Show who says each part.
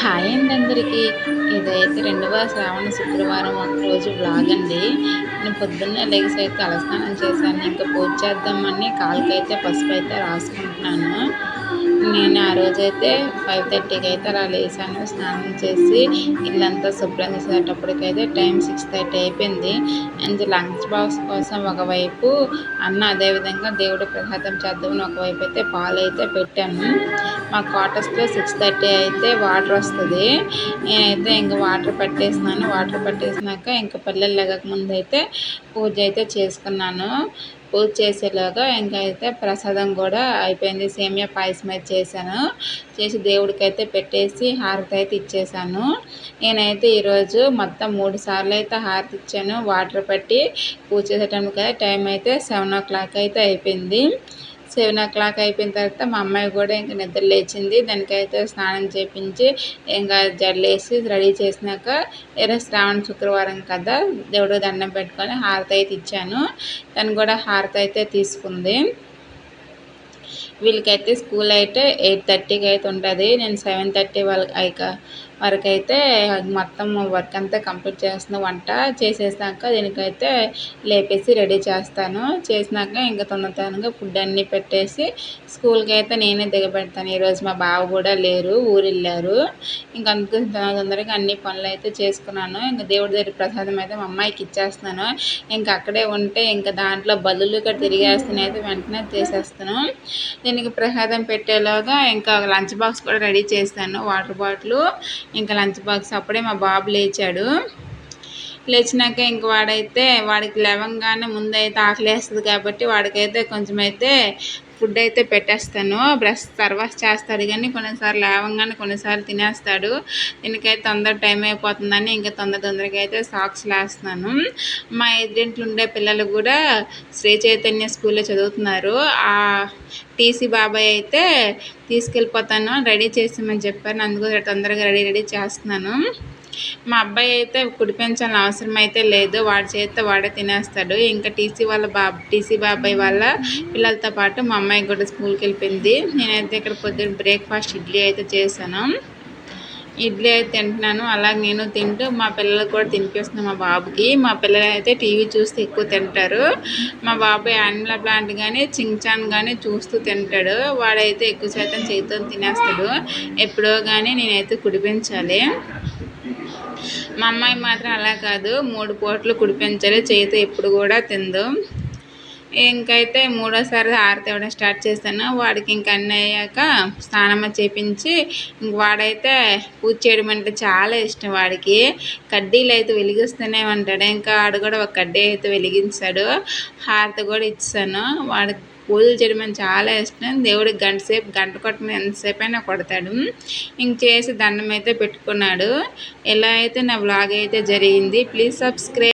Speaker 1: Hi అండి అందరికీ. ఇదైతే రెండవ శ్రావణ శుక్రవారం ఒక రోజు బ్లాగ్ అండి. నేను పొద్దున్నే లెగ్స్ అయితే తలస్నానం చేశాను. ఇంకా పూజ చేద్దామని కాలుకైతే పసుపు అయితే రాసుకుంటున్నాను. నేను ఆ రోజైతే ఫైవ్ థర్టీకి అయితే అలా లేసాను స్నానం చేసి ఇల్లంతా శుభ్రం చేసేటప్పటికైతే టైం సిక్స్ థర్టీ అయిపోయింది. అండ్ లంచ్ బాక్స్ కోసం ఒకవైపు అన్న అదేవిధంగా దేవుడి ప్రసాదం చేద్దామని ఒకవైపు అయితే పాలు అయితే పెట్టాను. మా క్వార్టర్స్లో సిక్స్ థర్టీ అయితే వాటర్ వస్తుంది. నేనైతే ఇంకా వాటర్ పట్టేసినాను. వాటర్ పట్టేసినాక ఇంకా పిల్లలు లెగక ముందు అయితే పూజ అయితే చేసుకున్నాను. పూజ చేసేలాగా ఇంకా అయితే ప్రసాదం కూడా అయిపోయింది. సేమియా పాయసం అయితే చేశాను. చేసి దేవుడికి అయితే పెట్టేసి హారతి అయితే ఇచ్చేసాను నేనైతే ఈరోజు మొత్తం మూడు సార్లు అయితే హారతి ఇచ్చాను. వాటర్ పట్టి పూజ చేసేటానికి టైం అయితే సెవెన్ ఓ క్లాక్ అయితే అయిపోయింది. సెవెన్ ఓ క్లాక్ అయిపోయిన తర్వాత మా అమ్మాయి కూడా ఇంకా నిద్ర లేచింది. దానికైతే స్నానం చేపించి ఇంకా జడలేసి రెడీ చేసినాక ఈరోజు శ్రావణ శుక్రవారం కదా దేవుడు దండం పెట్టుకొని హారతి అయితే ఇచ్చాను. తను కూడా హారతి అయితే తీసుకుంది. వీళ్ళకైతే స్కూల్ అయితే ఎయిట్ థర్టీకి అయితే ఉంటుంది. నేను సెవెన్ థర్టీ వాళ్ళకి వరకు అయితే మొత్తం వర్క్ అంతా కంప్లీట్ చేస్తున్న వంట చేసేసాక దీనికైతే లేపేసి రెడీ చేస్తాను. చేసినాక ఇంకా తొందరగా ఫుడ్ అన్నీ పెట్టేసి స్కూల్కి అయితే నేనే దిగబెడతాను. ఈరోజు మా బావ కూడా లేరు ఊరు వెళ్ళారు ఇంక అందుకు తొందరగా అన్ని పనులు అయితే చేసుకున్నాను. ఇంకా దేవుడి దగ్గర ప్రసాదం అయితే మా అమ్మాయికి ఇచ్చేస్తున్నాను. ఇంకా అక్కడే ఉంటే ఇంకా దాంట్లో బల్లులు ఇక్కడ తిరిగేస్తున్నాయి. అయితే వెంటనే చేసేస్తాను దీనికి ప్రసాదం పెట్టేలాగా ఇంకా లంచ్ బాక్స్ కూడా రెడీ చేస్తాను వాటర్ బాటిల్ ఇంకా లంచ్ బాక్స్ అప్పుడే మా బాబు లేచాడు. లేచినాక ఇంక వాడైతే వాడికి లేవంగానే ముందైతే ఆకలి వేస్తుంది కాబట్టి వాడికైతే కొంచెం అయితే ఫుడ్ అయితే పెట్టేస్తాను. బ్రష్ తర్వాత చేస్తాడు కానీ కొన్నిసార్లు లేవంగానే కొన్నిసార్లు తినేస్తాడు. దీనికైతే తొందర టైం అయిపోతుందని ఇంకా తొందర తొందరగా అయితే సాక్స్ వేస్తున్నాను మా ఎదురింట్లో ఉండే పిల్లలు కూడా శ్రీ చైతన్య స్కూల్లో చదువుతున్నారు. ఆ టీసీ బాబాయ్ అయితే తీసుకెళ్ళిపోతాను రెడీ చేసామని చెప్పారు. అందుకు తొందరగా రెడీ రెడీ చేస్తున్నాను. మా అబ్బాయి అయితే కుడిపించాలని అవసరం అయితే లేదు వాడి చేతితో వాడే తినేస్తాడు. ఇంకా టీసీ వాళ్ళ బాబు టీసీ బాబాయ్ వాళ్ళ పిల్లలతో పాటు మా అమ్మాయి కూడా స్కూల్కి వెళ్ళిపోయింది. నేనైతే ఇక్కడ పొద్దున్న బ్రేక్ఫాస్ట్ ఇడ్లీ అయితే చేశాను. ఇడ్లీ అయితే తింటున్నాను. అలాగే నేను తింటూ మా పిల్లలకు కూడా తినిపిస్తున్నాను మా బాబుకి. మా పిల్లలు అయితే టీవీ చూస్తే ఎక్కువ తింటారు. మా బాబు యానిమల్ ప్లాంట్ కానీ చింగ్చాన్ కానీ చూస్తూ తింటాడు. వాడైతే ఎక్కువ శాతం చేతితో తినేస్తాడు. ఎప్పుడో కానీ నేనైతే కుడిపించాలి. మా అమ్మాయి మాత్రం అలా కాదు. మూడు పూటలు కుడిపించాలి. చేయితో ఎప్పుడు కూడా తిందు. ఇంకైతే మూడోసారి హారతి ఇవ్వడం స్టార్ట్ చేశాను. వాడికి ఇంక అన్నీ అయ్యాక స్నానం చేపించి ఇంక వాడైతే పూజ చేయడం అంటే చాలా ఇష్టం వాడికి. కడ్డీలు అయితే వెలిగిస్తూనే ఉంటాడు. ఇంకా వాడు కూడా ఒక కడ్డీ అయితే వెలిగించాడు. హారతి కూడా ఇచ్చాను. వాడికి పూజలు చేయడం అని చాలా ఇష్టం. దేవుడికి గంట సేపు గంట కొట్టడం ఎంతసేపు అయినా కొడతాడు. ఇంక చేసి దండం అయితే పెట్టుకున్నాడు. ఎలా అయితే నా బ్లాగ్ అయితే జరిగింది. Please subscribe